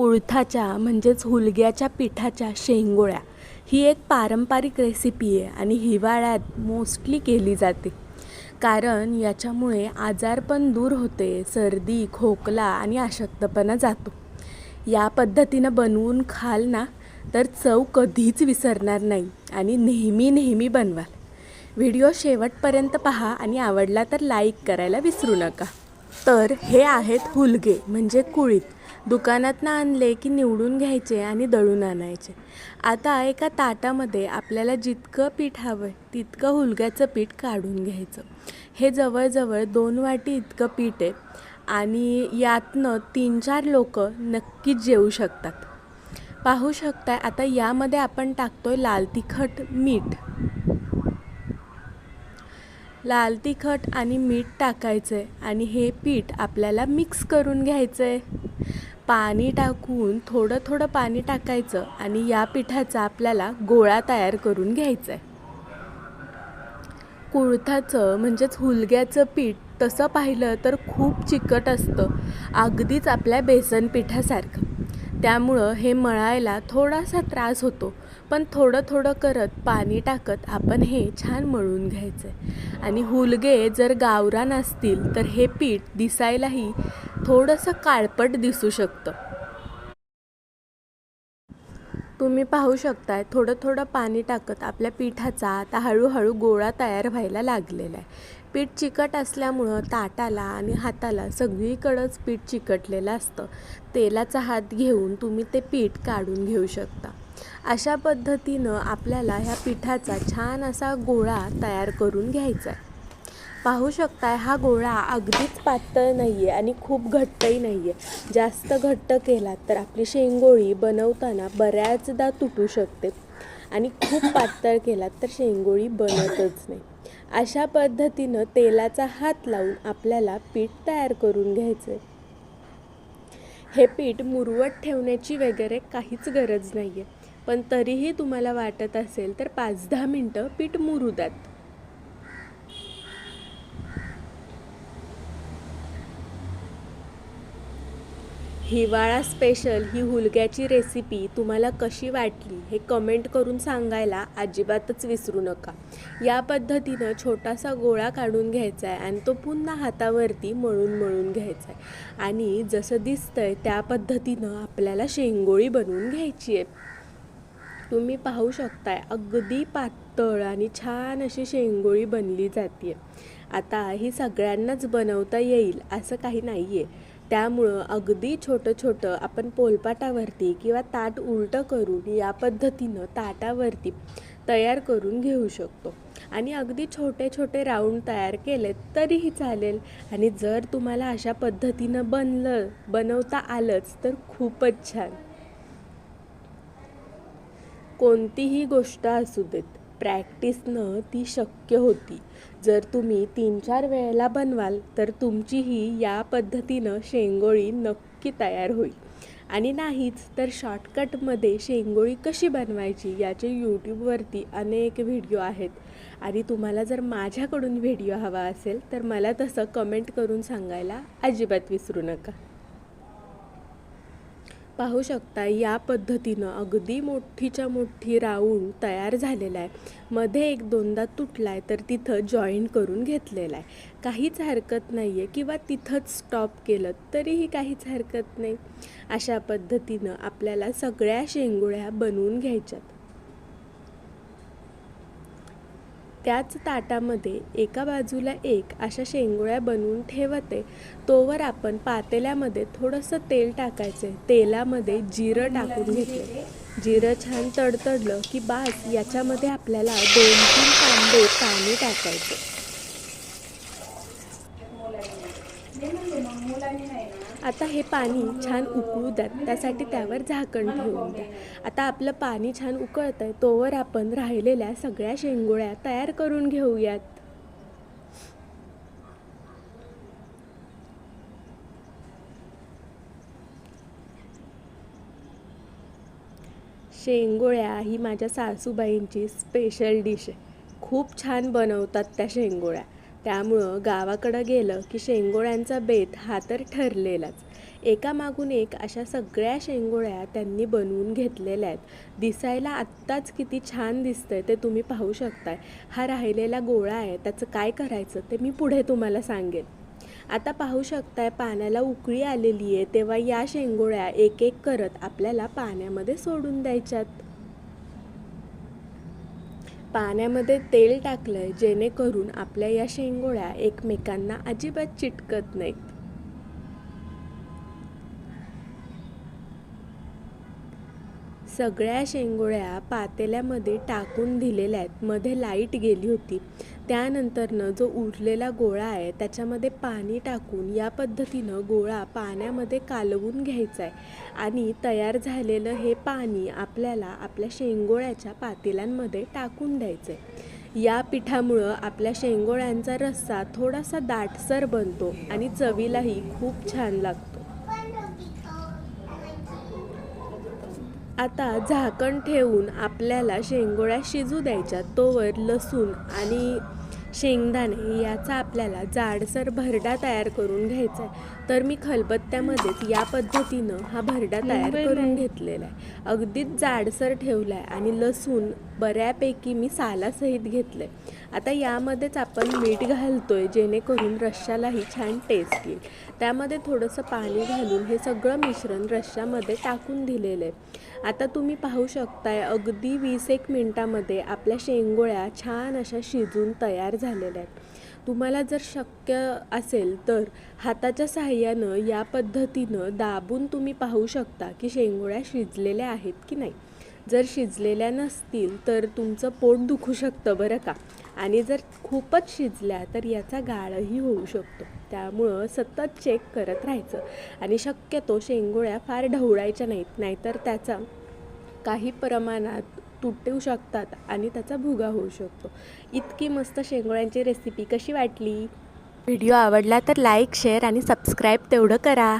कुळथाच्या म्हणजेच हुलग्याच्या पिठाच्या शेंगोळ्या. ही एक पारंपरिक रेसिपी आहे आणि हिवाळ्यात मोस्टली केली जाते. कारण याच्यामुळे आजारपण दूर होते सर्दी खोकला आणि अशक्तपणा जातो. या पद्धतीनं बनवून खाल ना तर चव कधीच विसरणार नाही आणि नेहमी नेहमी बनवाल. व्हिडिओ शेवटपर्यंत पहा आणि आवडला तर लाईक करायला विसरू नका. तर हे आहेत हुलगे म्हणजे कुळीत. दुकानातनं आणले की निवडून घ्यायचे आणि दळून आणायचे. आता एका ताटामध्ये आपल्याला जितकं पीठ हवं आहे तितकं हुलग्याचं पीठ काढून घ्यायचं. हे जवळजवळ दोन वाटी इतकं पीठ आहे आणि यातनं तीन चार लोक नक्कीच जेवू शकतात. पाहू शकताय आता यामध्ये आपण टाकतोय लाल तिखट मीठ. लाल तिखट आणि मीठ टाकायचं आहे आणि हे पीठ आपल्याला मिक्स करून घ्यायचं आहे पाणी टाकून थोडं थोडं पाणी टाकायचं आणि या पिठाचा आपल्याला गोळा तयार करून घ्यायचा आहे कुळथाचं म्हणजेच हुलग्याचं पीठ तसं पाहिलं तर खूप चिकट असतं अगदीच आपल्या बेसन पिठासारखं. त्यामुळं हे मळायला थोडासा त्रास होतो पण थोडं थोडं करत पाणी टाकत आपण हे छान मळून घ्यायचं आहे आणि हुलगे जर गावरान असतील तर हे पीठ दिसायलाही थोडंसं काळपट दिसू शकतं. तुम्ही पाहू शकताय थोडं थोडं पाणी टाकत आपल्या पिठाचा आता हळूहळू गोळा तयार व्हायला लागलेला आहे. पीठ चिकट असल्यामुळं ताटाला आणि हाताला सगळीकडंच पीठ चिकटलेलं असतं. तेलाचा हात घेऊन तुम्ही ते पीठ काढून घेऊ शकता. अशा पद्धतीनं आपल्याला ह्या पिठाचा छान असा गोळा तयार करून घ्यायचा आहे. पाहू शकताय हा गोळा अगदीच पातळ नाही आहे आणि खूप घट्टही नाही आहे जास्त घट्ट केला तर आपली शेंगोळी बनवताना बऱ्याचदा तुटू शकते. आणि खूप पातळ केला तर शेंगोळी बनतच नाही. अशा पद्धतीनं तेलाचा हात लावून आपल्याला पीठ तयार करून घ्यायचं आहे हे पीठ मुरवत ठेवण्याची वगैरे काहीच गरज नाही आहे पण तरीही तुम्हाला वाटत असेल तर पाच दहा मिनटं पीठ मुरू द्यात. हिवाळा स्पेशल ही हुलग्याची रेसिपी तुम्हाला कशी वाटली हे कमेंट करून सांगायला अजिबातच विसरू नका. या पद्धतीनं छोटासा गोळा काढून घ्यायचा आहे आणि तो पुन्हा हातावरती मळून मळून घ्यायचा आहे आणि जसं दिसतंय त्या पद्धतीनं आपल्याला शेंगोळी बनवून घ्यायची आहे तुम्ही पाहू शकताय अगदी पातळ आणि छान अशी शेंगोळी बनली जाते आता ही सगळ्यांनाच बनवता येईल असं काही नाही आहे त्यामुळं अगदी छोटं छोटं आपण पोलपाटावरती किंवा ताट उलटं करून या पद्धतीनं ताटावरती तयार करून घेऊ शकतो. आणि अगदी छोटे छोटे राऊंड तयार केले तरीही चालेल. आणि जर तुम्हाला अशा पद्धतीनं बनलं बनवता आलंच तर खूपच छान. कोणतीही गोष्ट असू देत प्रॅक्टिसनं ती शक्य होती. जर तुम्ही तीन चार वेळेला बनवाल तर तुमचीही या पद्धतीनं शेंगोळी नक्की तयार होईल. आणि नाहीच तर शॉर्टकटमध्ये शेंगोळी कशी बनवायची याचे यूट्यूबवरती अनेक व्हिडिओ आहेत. आणि तुम्हाला जर माझ्याकडून व्हिडिओ हवा असेल तर मला तसं कमेंट करून सांगायला अजिबात विसरू नका. पाहू शकता या पद्धतीनं अगदी मोठीच्या मोठी राऊंड तयार झालेला आहे मध्ये एक दोनदा तुटला आहे तर तिथं जॉईन करून घेतलेला आहे काहीच हरकत नाही आहे किंवा तिथंच स्टॉप केलं तरीही काहीच हरकत नाही. अशा पद्धतीनं आपल्याला सगळ्या शेंगोळ्या बनवून घ्यायच्यात. त्याच ताटामध्ये एका बाजूला एक अशा शेंगोळ्या बनवून ठेवते. तोवर आपण पातेल्यामध्ये थोडंसं तेल टाकायचं. आहे तेलामध्ये जिरं टाकून घेतलं. जिरं छान तडतडलं की बास याच्यामध्ये आपल्याला दोन तीन कांदे पाणी टाकायचं. आता हे पाणी छान उकळू द्यात. त्यासाठी त्यावर झाकण ठेवून द्या. आता आपलं पाणी छान उकळतं आहे तोवर आपण राहिलेल्या सगळ्या शेंगोळ्या तयार करून घेऊयात. शेंगोळ्या ही माझ्या सासूबाईंची स्पेशल डिश आहे. खूप छान बनवतात त्या शेंगोळ्या. त्यामुळं गावाकडं गेलं की शेंगोळ्यांचा बेत हा तर ठरलेलाच. एकामागून एक अशा सगळ्या शेंगोळ्या त्यांनी बनवून घेतलेल्या आहेत. दिसायला आत्ताच किती छान दिसतंय ते तुम्ही पाहू शकताय. हा राहिलेला गोळा आहे त्याचं काय करायचं ते मी पुढे तुम्हाला सांगेन. आता पाहू शकताय पाण्याला उकळी आलेली आहे तेव्हा या शेंगोळ्या एक एक करत आपल्याला पाण्यामध्ये सोडून द्यायच्यात. पाण्यामध्ये तेल टाकलं आहे जेणेकरून आपल्या या शेंगोळ्या एकमेकांना अजिबात चिटकत नाहीत. सगळ्या शेंगोळ्या पातेल्यामध्ये टाकून दिलेल्या आहेत. मध्ये लाइट गेली होती. त्यानंतरनं जो उरलेला गोळा आहे त्याच्यामध्ये पाणी टाकून या पद्धतीनं गोळा पाण्यामध्ये कालवून घ्यायचा आहे. आणि तयार झालेलं हे पाणी आपल्याला आपल्या शेंगोळ्याच्या पातेल्यांमध्ये टाकून द्यायचं आहे या पिठामुळं आपल्या शेंगोळ्यांचा रस्सा थोडासा दाटसर बनतो आणि चवीलाही खूप छान लागतो. आता झाकण ठेवून आपल्याला शेंगोळ्या शिजू द्यायच्या. तोवर लसूण आणि शेंगदाणे याचा आपल्याला जाडसर भरडा तयार करून घ्यायचा आहे. तर मी खलबत्त्यामध्येच या पद्धतीनं हा भरडा तयार करून घेतलेला आहे. अगदीच जाडसर ठेवला आहे आणि लसूण बऱ्यापैकी मी सालासहित घेतलं आहे आता यामध्येच आपण मीठ घालतो आहे जेणेकरून रश्श्यालाही छान टेस्ट येईल. त्यामध्ये थोडंसं पाणी घालून हे सगळं मिश्रण रश्श्यामध्ये टाकून दिलेलं आहे. आता तुम्ही पाहू शकताय अगदी वीस एक मिनटामध्ये आपल्या शेंगोळ्या छान अशा शिजून तयार झालेल्या आहेत. तुम्हाला जर शक्य असेल तर हाताच्या साहाय्यानं या पद्धतीनं दाबून तुम्ही पाहू शकता की शेंगोळ्या शिजलेल्या आहेत की नाही. जर शिजलेल्या नसतील तर तुमचं पोट दुखू शकतं बरं का? आणि जर खूपच शिजल्या तर याचा गाळही होऊ शकतो. त्यामुळं सतत चेक करत राहायचं. आणि शक्यतो शेंगोळ्या फार ढवळायच्या नाहीत नाहीतर त्याचा काही प्रमाणात तुटू शकतात आणि त्याचा भुगा होऊ शकतो. इतकी मस्त शेंगोळ्यांची रेसिपी कशी वाटली? व्हिडिओ आवडला तर लाईक शेअर आणि सबस्क्राईब तेवढं करा.